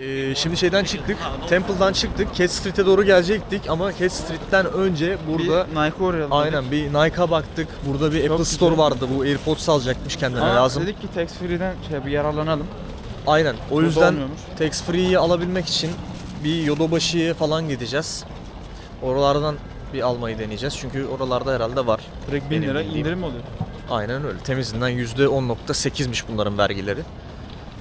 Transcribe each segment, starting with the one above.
Ee, şimdi şeyden çıktık. Temple'dan çıktık. Cat Street'e doğru gelecektik ama Cat Street'ten önce burada bir Nike uğrayalım. aynen bir Nike'a baktık. Burada bir Apple güzel. Store vardı. Bu AirPods alacakmış kendine Ama lazım. dedik ki tax free'den şey bir yararlanalım. Aynen. O Burada yüzden olmuyormuş. tax free'yi alabilmek için bir Yodobaşı'ya falan gideceğiz. Oralardan bir almayı deneyeceğiz. Çünkü oralarda herhalde var. Direkt 1000 Benim lira indirim oluyor. Aynen öyle. Temizinden %10.8'miş bunların vergileri.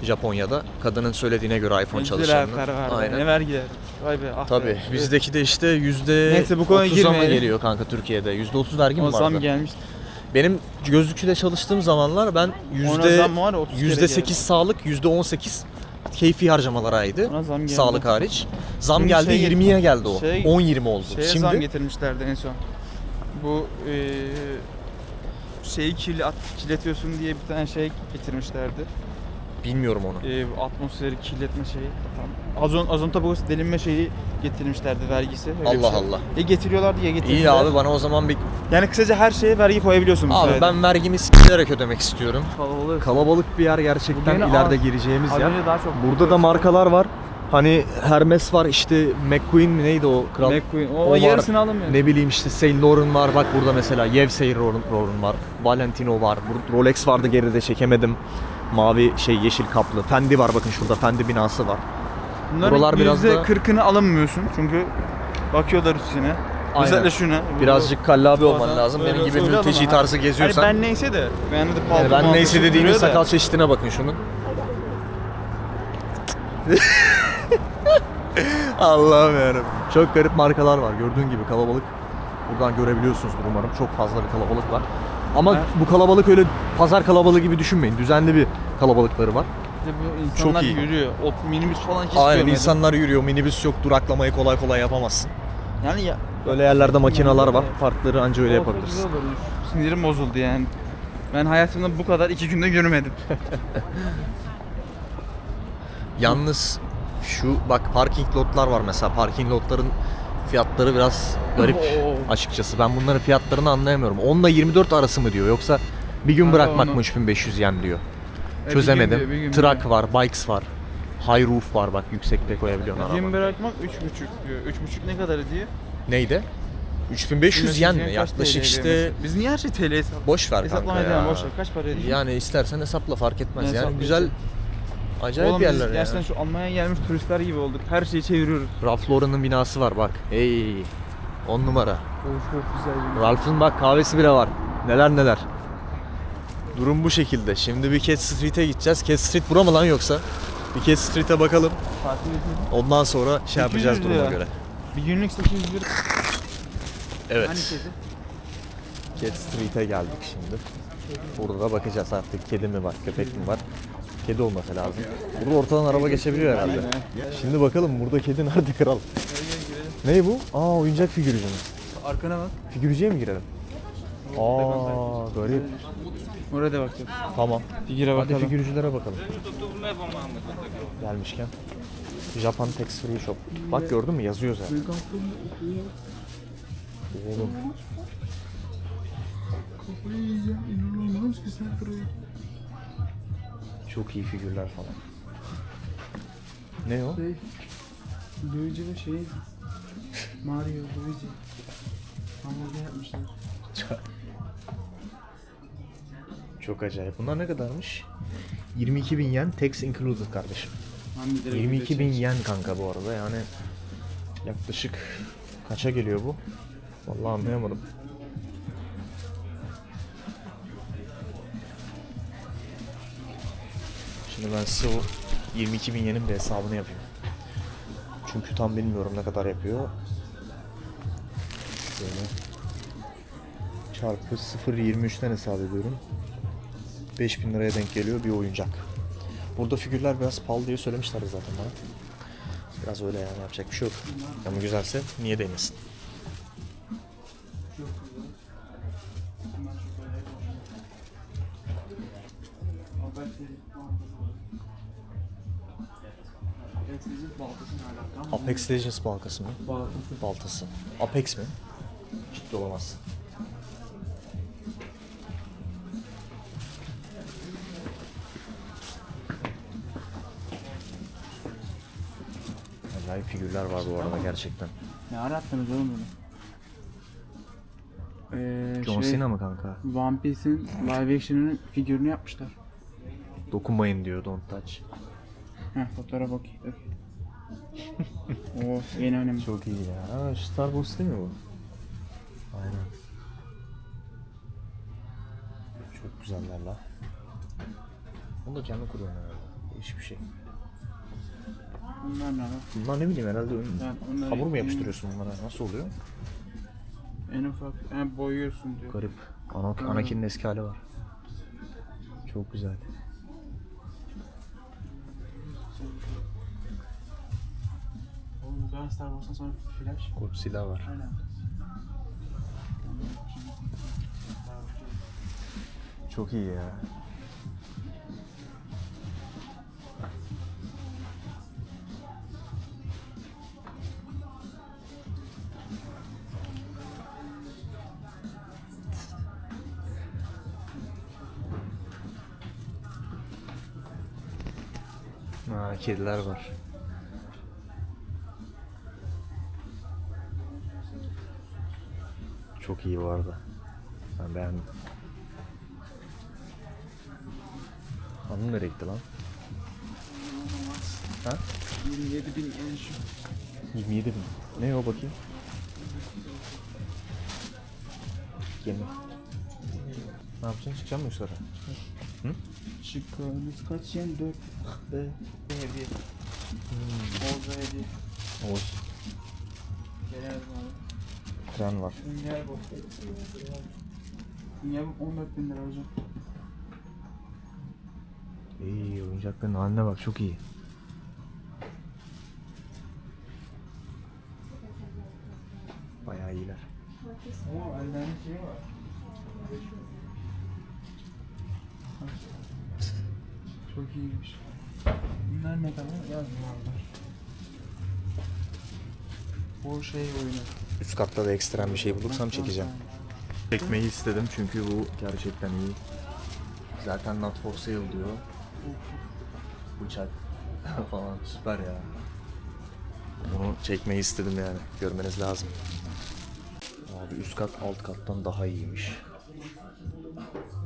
Japonya'da. Kadının söylediğine göre iPhone çalışanının. Aynen. Ne vergiler. Vay be. Ah Tabii. be. Bizdeki de işte yüzde Neyse, bu konuya 30'a mı girmeyelim. geliyor kanka Türkiye'de? Yüzde 30 vergi mi O zam vardı? gelmişti. Benim gözlükçüde çalıştığım zamanlar ben Ona yüzde zam var ya, 30 kere yüzde geldi. 8 sağlık, yüzde 18 keyfi harcamalaraydı. Ona zam geldi. Sağlık hariç. Zam Şimdi geldi şey- 20'ye geldi o. şey- 10-20 oldu. Şeye Şimdi zam getirmişlerdi en son. Bu eee şeyi kirli, at, kirletiyorsun diye bir tane şey getirmişlerdi. Bilmiyorum onu. Eee atmosferi kirletme şeyi. Azon, azon tabakası delinme şeyi getirmişlerdi vergisi. öyle Allah şey. Allah. E getiriyorlar diye getirdiler. İyi abi bana o zaman bir... Yani kısaca her şeye vergi koyabiliyorsun Abi sayede. ben vergimi s**lerek ödemek istiyorum. Kalabalık. Kalabalık bir yer gerçekten Bugün ileride az- gireceğimiz yer. daha çok. Burada da markalar var. Hani Hermes var işte McQueen mi neydi o kral? McQueen. O, O var. yarısını alamıyor. Ne bileyim işte Saint Laurent var bak burada mesela Yevsey Laurent Laurent var. Valentino var. Burada Rolex vardı geride çekemedim. Mavi şey yeşil kaplı. Fendi var bakın şurada Fendi binası var. Bunların buralar biraz da- %40'ını alamıyorsun çünkü bakıyorlar üstüne. Aynen. Özellikle şuna. Birazcık kallabi olman lazım. Benim gibi mülteci ama- tarzı Hani geziyorsan. ben neyse de ben de palto Yani ben malto neyse çok dediğimin duruyor da. sakal çeşidine bakın şunun. Allah'ım yarabbim. Çok garip markalar var. Gördüğün gibi kalabalık. Buradan görebiliyorsunuzdur umarım. Çok fazla bir kalabalık var. Ama Evet. bu kalabalık öyle pazar kalabalığı gibi düşünmeyin. Düzenli bir kalabalıkları var. İşte bu insanlar iyi. yürüyor. O minibüs falan hiç Aynen görmedim. insanlar yürüyor. Minibüs yok. Duraklamayı kolay kolay yapamazsın. Yani ya, Böyle yerlerde makineler var. Parkları anca öyle olsa yapabilirsin. güzel olurmuş. Sinirim bozuldu yani. Ben hayatımda bu kadar iki günde görmedim. Yalnız şu bak parking lotlar var mesela. Parking lotların fiyatları biraz garip açıkçası. Ben bunların fiyatlarını anlayamıyorum. 10 ile 24 arası mı diyor yoksa bir gün bırakmak mı 3500 yen diyor. E, bir Çözemedim. diyor, bir gün diyor. var, bikes var. High roof var bak yüksekte koyabiliyorsun Gün araba. bırakmak 3,5 diyor. 3,5 ne kadar ediyor? Neydi? 3500 yen mi? kaç Yaklaşık işte? Biz niye her şey TL hesap? boş ver kanka ya. demem boş ver. Kaç para ediyor? Yani istersen hesapla fark etmez. Yani hesaplayacağım? güzel acayip Oğlum biz yerler ya. gerçekten şu Almanya'ya gelmiş turistler gibi olduk. Her şeyi çeviriyoruz. Ralph Lauren'ın binası var bak. Hey. 10 numara. Çok çok güzel. Ralph'ın bak kahvesi bile var. Neler neler. Durum bu şekilde. Şimdi bir Cat Street'e gideceğiz. Cat Street bura mı lan yoksa? Bir Cat Street'e bakalım. Ondan sonra şey yapacağız 800 duruma lira. göre. Bir günlük 800 lira. Evet. Hani kedi? Cat Street'e geldik şimdi. Burada da bakacağız artık kedi mi var, köpek mi var. Kedi olması lazım. Burada ortadan araba geçebiliyor herhalde. Şimdi bakalım burada kedi nerede kral? Ne bu? Aa oyuncak figürcü mü? Arkana bak. Figürcüye mi girelim? Aa garip. Oraya da bakacağız. Tamam. Figüre Hadi bakalım. figürcülere bakalım. Gelmişken. Japan Tax Free Shop. Bak gördün mü yazıyor zaten. Oğlum. Çok iyi figürler falan. Ne o? Luigi ve şey Mario, Luigi. Hamburger yapmışlar. Çok acayip. Bunlar ne kadarmış? 22 bin yen tax included kardeşim. 22 bin yen kanka bu arada yani yaklaşık kaça geliyor bu? Vallahi anlayamadım. Şimdi ben size o 22 bin yenin bir hesabını yapayım. Çünkü tam bilmiyorum ne kadar yapıyor. Böyle çarpı 0.23'ten hesap ediyorum. 5000 liraya denk geliyor bir oyuncak. Burada figürler biraz pahalı diye söylemişlerdi zaten bana. Biraz öyle yani yapacak bir şey yok. Ama güzelse niye değmesin? Apex Legends balkası mı? Baltası. Apex mi? Ciddi olamazsın. Acayip figürler var bu arada gerçekten. Ne arattınız oğlum bunu? Ee, John şey, Cena mı kanka? One Piece'in live action'ının figürünü yapmışlar. Dokunmayın diyor don't touch. Heh fotoğrafa bak. Oo yeni önemli. Çok iyi ya. Aa, şu Star Wars değil mi bu? Aynen. Çok güzeller la. Onu da kendi kuruyor herhalde. Hiçbir şey. Bunlar ne lan? Bunlar ne bileyim herhalde ön- Ben onları hamur mu yapıştırıyorsun bunlara? Nasıl oluyor? En ufak, yani boyuyorsun diyor. Garip. Ana, Anakin'in eski hali var. Çok güzel. Kadar Star Wars'tan sonra Flash. Godzilla var. Aynen. Çok iyi ya. Ha, kediler var. Çok iyi bu arada. Ben beğendim. Hanım nereye gitti lan? Ha? 27 bin yen şu. 27 bin. Ne o bakayım? Gemi. Ne yapacaksın? Çıkacak mı yukarı? Çıkıyoruz kaç yen? 4 be. Hediye. Olza hediye. Oğuz. Genel abi. Tren var. Sünger bu. Sünger bu 14 bin lira hocam. İyi oyuncakların haline bak çok iyi. Bayağı iyiler. Oo elden şey var. Çok iyiymiş. Bunlar ne kadar? Yazmıyorlar. Bu şey oyunu. Üst katta da ekstrem bir şey bulursam çekeceğim. Çekmeyi istedim çünkü bu gerçekten iyi. Zaten not for sale diyor. Bıçak falan süper ya. Bunu çekmeyi istedim yani. Görmeniz lazım. Abi üst kat alt kattan daha iyiymiş.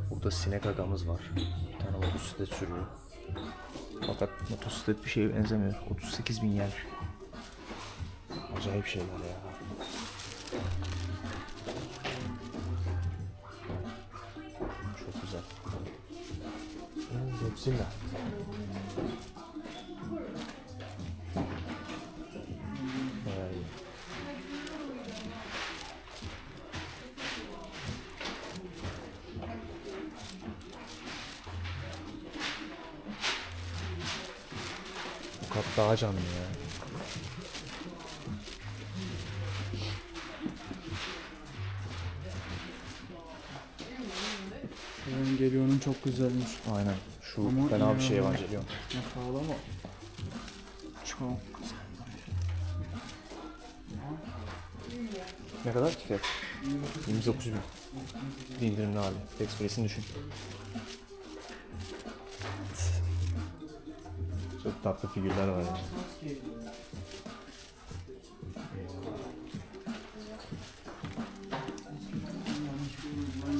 Burada sinek agamız var. Bir tane motosiklet sürüyor. Fakat motosiklet bir şeye benzemiyor. 38 bin yer. Acayip şeyler ya. Çok güzel. İyi. Bu kat daha canlı ya. Evangelyon'un çok güzelmiş. Aynen. Şu Ama fena bir şey. Evangelion. Ne pahalı ama. Çok güzel. Ne kadar ki fiyat? 29 bin. Bir indirimli hali. Express'ini düşün. Çok tatlı figürler var ya.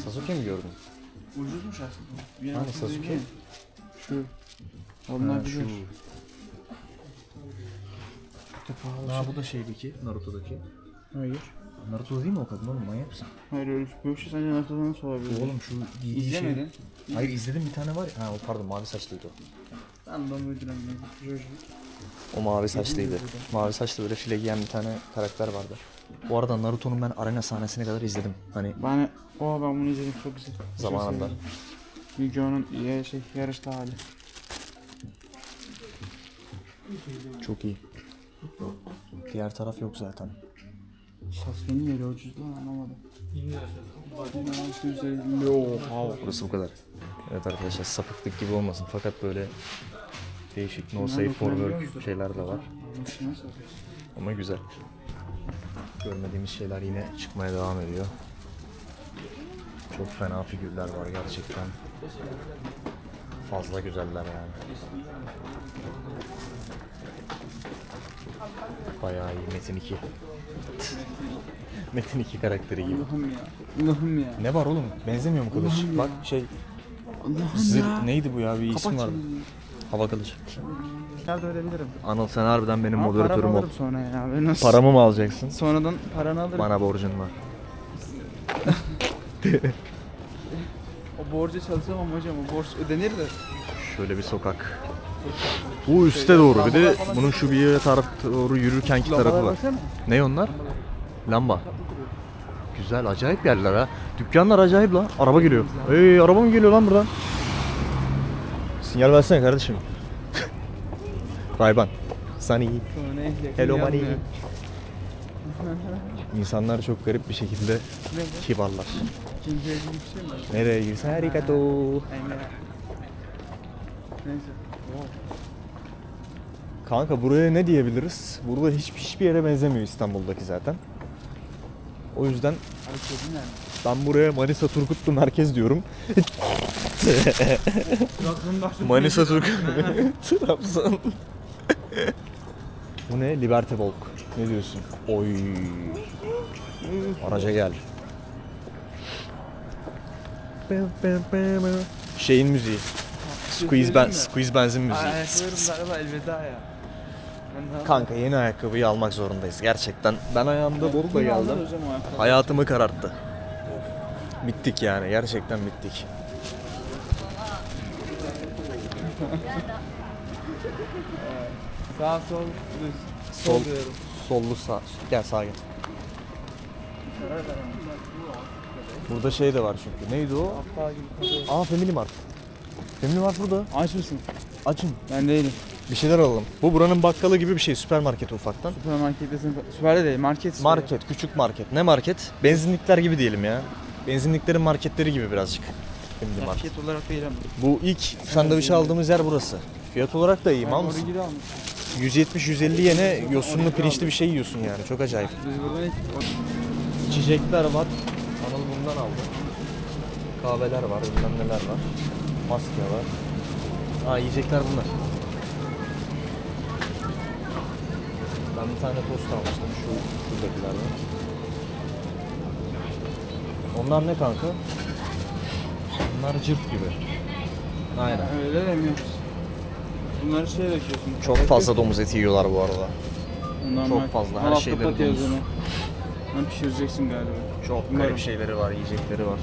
Sasuke mi gördün? Ucuzmuş aslında. Bir altı Sasuke? değil mi? Şu. Onlar Ha, şu. Bir de pahalı Ha şey. bu da şeydeki, Naruto'daki. Hayır. Naruto değil mi o kadın oğlum manyak mısın? Hayır öyle bir şey sence Naruto'da nasıl olabilir? Oğlum şu giydiği İzlemedin. Şey... Hayır izledim bir tane var ya. Ha o pardon mavi saçlıydı o. Ben de onu uyduramıyorum. Jojo. O mavi saçlıydı. Mavi saçlı böyle file giyen bir tane karakter vardı. Bu arada Naruto'nun ben arena sahnesine kadar izledim. Hani Ben, oha ben bunu izledim çok güzel. Çok Zamanında. sevdim. Ya şey yarışta hali. çok iyi. Diğer taraf yok zaten. Sasuke'nin yeri ucuz lan anlamadım. Dinamik üzerinde oha. Burası bu kadar. Evet arkadaşlar sapıklık gibi olmasın fakat böyle değişik no safe for work şeyler de var. Ama güzel. Görmediğimiz şeyler yine çıkmaya devam ediyor. Çok fena figürler var gerçekten. Fazla güzeller yani. Bayağı iyi Metin 2. Metin 2 karakteri gibi. Allah'ım ya. Allah'ım ya. Ne var oğlum? Benzemiyor mu kılıç? Bak şey Allah'ım zır ya. neydi bu ya bir Kapat vardı. Hava kılıcı. Nerede öğrenirim? Anıl sen harbiden benim Ama moderatörüm paramı ol. alırım sonra ya. Ben nasıl? Paramı mı alacaksın? Sonradan paranı alırım. Bana borcun var. O borca çalışamam hocam. O borç ödenir de. Şöyle bir sokak. Bu üste doğru. Bir de bunun şu bir taraf doğru yürürkenki tarafı var. baksana. Ne onlar? Lamba. Güzel, acayip yerler ha. Dükkanlar acayip lan. Araba geliyor. Ey araba mı geliyor lan buradan? Sinyal versene kardeşim. Rayban. Sunny. Hello money. İnsanlar çok garip bir şekilde kibarlar. Şey? Nereye girsen arigato. Kanka buraya ne diyebiliriz? Burada hiçbir, hiçbir yere benzemiyor İstanbul'daki zaten. O yüzden ben buraya Manisa Turgutlu merkez diyorum. Trabzon'da Manisa Turgut. Trabzon. Bu ne? Liberty Walk. Ne diyorsun? Oy. Araca gel. Şeyin müziği. Squeeze, ben, squeeze benzin müziği. Ayaklarım galiba elveda ya. Kanka yeni ayakkabıyı almak zorundayız gerçekten. Ben ayağımda borukla geldim. Hayatımı kararttı. Bittik yani gerçekten bittik. Sağ sol düz. Sol. diyorum. Sollu sağ. Gel sağa gel. Burada şey de var çünkü. Neydi o? Aptal gibi. Aa Family Mart. Family Mart burada. Aç mısın? Açın. Ben değilim. Bir şeyler alalım. Bu buranın bakkalı gibi bir şey. Süpermarket ufaktan. Süpermarkettesin. Süper değil market. Market, küçük market. Ne market? Benzinlikler gibi diyelim ya. Benzinliklerin marketleri gibi birazcık. Family Mart. Market olarak değil ama. Bu ilk sandviç aldığımız yer burası. Fiyat olarak da iyi. Ben mal mısın? oraya almış. 170-150 yene yosunlu pirinçli bir şey yiyorsun yani. Çok acayip. İçecekler var. Anıl bundan aldı. Kahveler var, bilmem neler var. Maske var. Aa yiyecekler bunlar. Ben bir tane tost almıştım şu şuradakilerden. Onlar ne kanka? Bunlar cırt gibi. Aynen. Öyle demiyoruz. Bunları şey döküyorsun. Çok fazla domuz eti yiyorlar bu arada. Normal. çok fazla, her şeyleri domuz. onu. Pişireceksin galiba. Çok Umarım. garip şeyleri var, yiyecekleri var.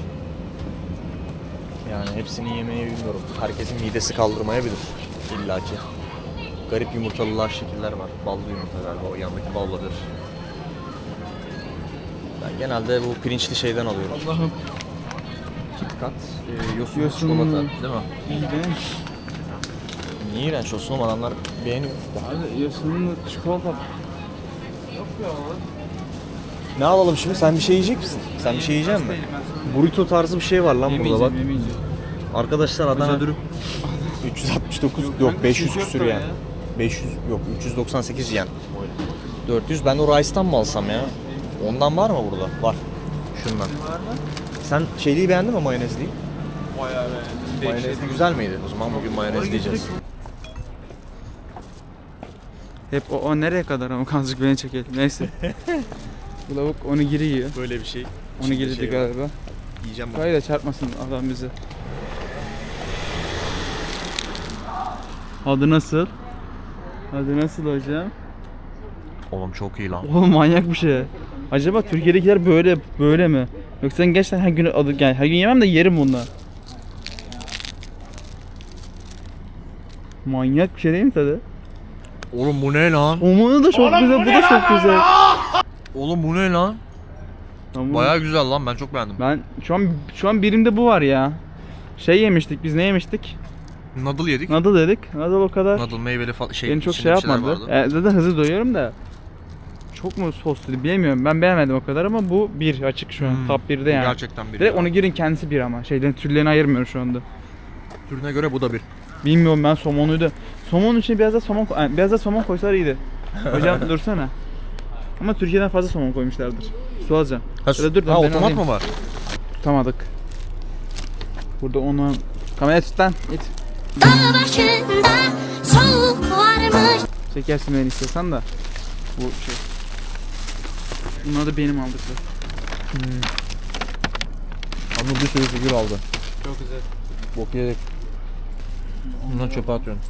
Yani hepsini yemeyi bilmiyorum. Herkesin midesi kaldırmayabilir illaki. Garip yumurtalılar şekiller var. Ballı yumurta galiba o yandaki bal olabilir. Ben genelde bu pirinçli şeyden alıyorum. Allah'ım. KitKat, e, yosun, Yosun. çikolata değil mi? İyi değil mi? Niye iğrenç olsun ama adamlar beğeniyor. Abi yosunlu çikolata. Yok ya. Ne alalım şimdi? Sen bir şey yiyecek misin? Sen bir şey yiyecek misin? Burrito tarzı bir şey var lan burada bak. Yemeyeceğim. Arkadaşlar Adana dürüm 369 Yok, yok, kanka, 500 200 küsür da yen. ya. 500 yok 398 yen. 400 ben o Rice'tan mı alsam ya? Ondan var mı burada? Var. Şundan. Var mı? Sen şeyliği beğendin mi mayonezliği? Bayağı beğendim. Mayonezli güzel miydi? O zaman bugün mayonez diyeceğiz. Hep o, o nereye kadar ama azıcık beni çekelim. Neyse. Bu lavuk onu giri yiyor. Böyle bir şey. Onu girdi şey var. galiba. Yiyeceğim Kayı da çarpmasın adam bizi. Adı nasıl? Adı nasıl hocam? Oğlum çok iyi lan. Oğlum manyak bir şey. Acaba Türkiye'dekiler böyle böyle mi? Yoksa sen gerçekten her gün adı yani her gün yemem de yerim bunu. Manyak bir şey değil mi tadı? Oğlum bu ne lan? Omanı da çok güzel, bu da çok güzel. Oğlum bu ne lan? Tamam. Bayağı güzel lan ben çok beğendim. Ben şu an şu an birimde bu var ya. Şey yemiştik biz ne yemiştik? Noodle yedik. Nadal dedik. Nadal o kadar. Noodle meyveli fa- şey Beni çok içinde şey bir şeyler yapmadı. vardı. E, zaten hızlı doyuyorum da. Çok mu soslu bilemiyorum. Ben beğenmedim o kadar ama bu bir açık şu an. Hmm. Top 1'de yani. Gerçekten bir. Direkt onu girin kendisi bir ama. Şeyden türlerini ayırmıyorum şu anda. Türüne göre bu da bir. Bilmiyorum ben somonuydu. Somon için biraz da somon yani biraz da somon koysalar iyiydi. Hocam dursana. Ama Türkiye'den fazla somon koymuşlardır. Su alacağım. Ha, Şöyle dur da ha ben otomat alayım. mı var? Tutamadık. Burada onu... Kameraya tut lan. Git. Dağ başında soğuk varmış Çekersin beni istiyorsan da. Bu şey. Bunlar da benim aldıklarım. Anıl bir sürü figür aldı. Çok güzel. Bok yedik. Bunları çöpe atıyorum.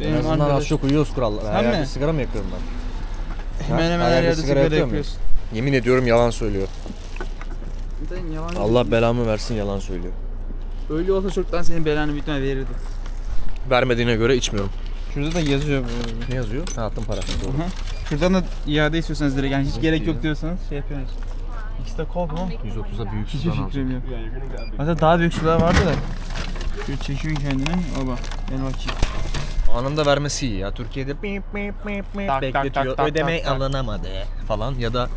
En Benim azından az arkadaş çok uyuyoruz kurallara. Sen Her yerde mi? sigara mı yakıyorum ben? hemen hemen Her yerde sigara sigara yakıyor muyum? yapıyorsun. Yemin ediyorum yalan söylüyor. Zaten yalan Allah belamı versin yalan söylüyor. Öyle olsa çoktan senin belanı bitme verirdi. Vermediğine göre içmiyorum. Şurada da yazıyor. Ne yazıyor? Hayatın parası. Doğru. Aha. Şuradan da iade istiyorsanız direkt yani hiç gerek yok diyorsanız şey yapıyorsunuz. İkisi de kol mu? 130'da büyük Hiçbir sudan alacağım. fikrim yok. Hatta daha büyük sular vardı da. Şöyle çekiyorsun kendini. Oba. Ben bakayım. Anında vermesi iyi ya. Türkiye'de Tak, bekletiyor. tak, tak, Ödeme tak, tak. alınamadı falan ya da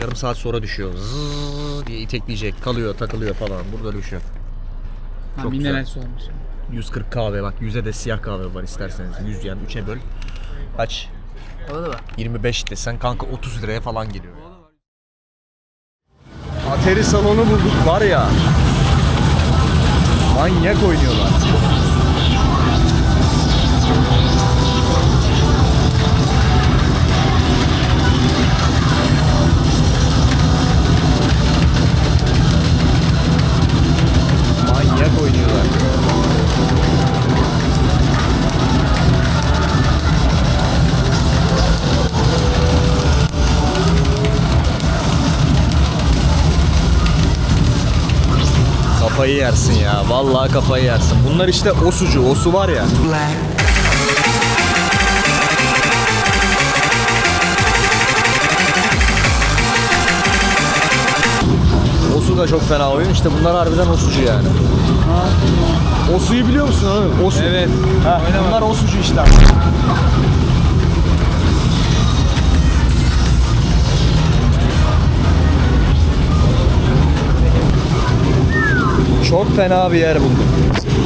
yarım saat sonra düşüyor. Zzzz diye itekleyecek, kalıyor, takılıyor falan. Burada öyle bir şey yok. Ha, Çok güzel. almış. 140 kahve bak. 100'e de siyah kahve var isterseniz. 100 yani 3'e böl. Kaç? O da var. 25 desen kanka 30 liraya falan geliyor. Ateri salonu bulduk var ya. Manyak oynuyorlar. Kafayı yersin ya. Vallahi kafayı yersin. Bunlar işte o sucu, o su var ya. O su da çok fena oyun. İşte bunlar harbiden o sucu yani. O suyu biliyor musun abi? O su. Evet. Ha, bunlar o sucu işte. Çok fena bir yer buldum.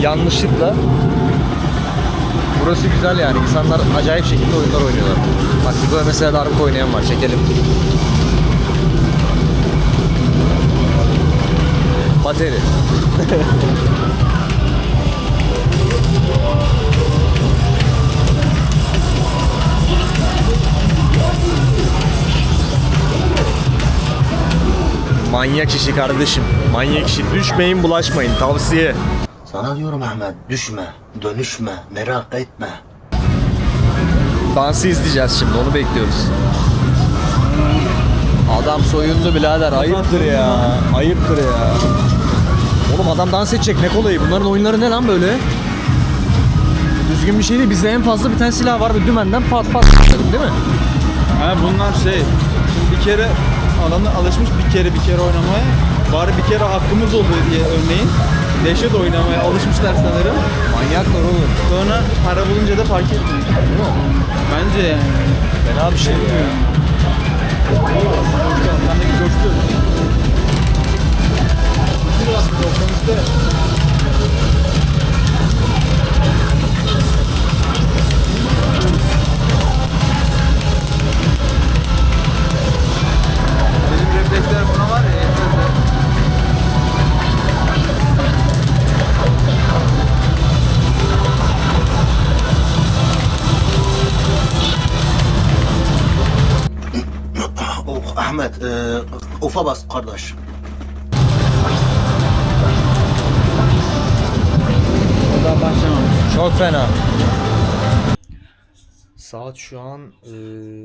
Yanlışlıkla. Burası güzel yani. İnsanlar acayip şekilde oyunlar oynuyorlar. Bak burada mesela darbuka oynayan var. Çekelim. Bateri. Manyak işi kardeşim. Manyak işi. Düşmeyin bulaşmayın. Tavsiye. Sana diyorum Ahmet düşme, dönüşme, merak etme. Dansı izleyeceğiz şimdi onu bekliyoruz. Adam soyundu birader ayıptır ya. Ayıptır ya. Oğlum adam dans edecek ne kolayı. Bunların oyunları ne lan böyle? Düzgün bir şey değil. Bizde en fazla bir tane silah var ve dümenden pat pat değil mi? Ha bunlar şey. Bir kere alana alışmış bir kere bir kere oynamaya. Bari bir kere hakkımız oldu diye örneğin. Dehşet oynamaya alışmışlar sanırım. Manyaklar oğlum. Sonra para bulunca da fark etmiyor. Bence yani. Fena bir şey ya. Sendeki coştu. Benim refleksler buna var ya. yetmez ya. Oh, Ahmet, e, ufa bas kardeş. Daha başlamamış. Çok fena. Saat şu an e,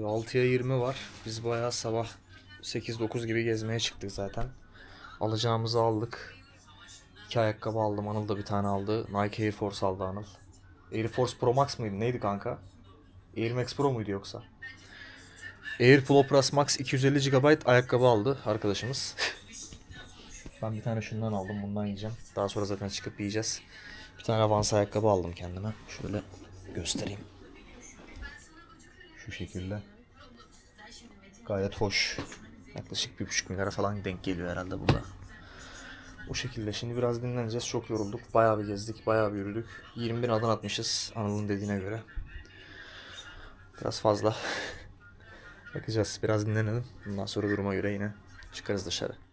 6'ya 20 var. Biz bayağı sabah 8-9 gibi gezmeye çıktık zaten. Alacağımızı aldık. İki ayakkabı aldım. Anıl da bir tane aldı. Nike Air Force aldı Anıl. Air Force Pro Max mıydı? Neydi kanka? Air Max Pro muydu yoksa? Air Plus Max 250 GB ayakkabı aldı arkadaşımız. ben bir tane şundan aldım. Bundan yiyeceğim. Daha sonra zaten çıkıp yiyeceğiz. Bir tane Vans ayakkabı aldım kendime. Şöyle göstereyim. Şu şekilde. Gayet hoş. Yaklaşık bir buçuk milyara falan denk geliyor herhalde bu da. Bu şekilde. Şimdi biraz dinleneceğiz. Çok yorulduk. Bayağı bir gezdik. Bayağı bir yürüdük. 20 bin adım atmışız. Anıl'ın dediğine göre. Biraz fazla. Bakacağız. Biraz dinlenelim. Bundan sonra duruma göre yine çıkarız dışarı.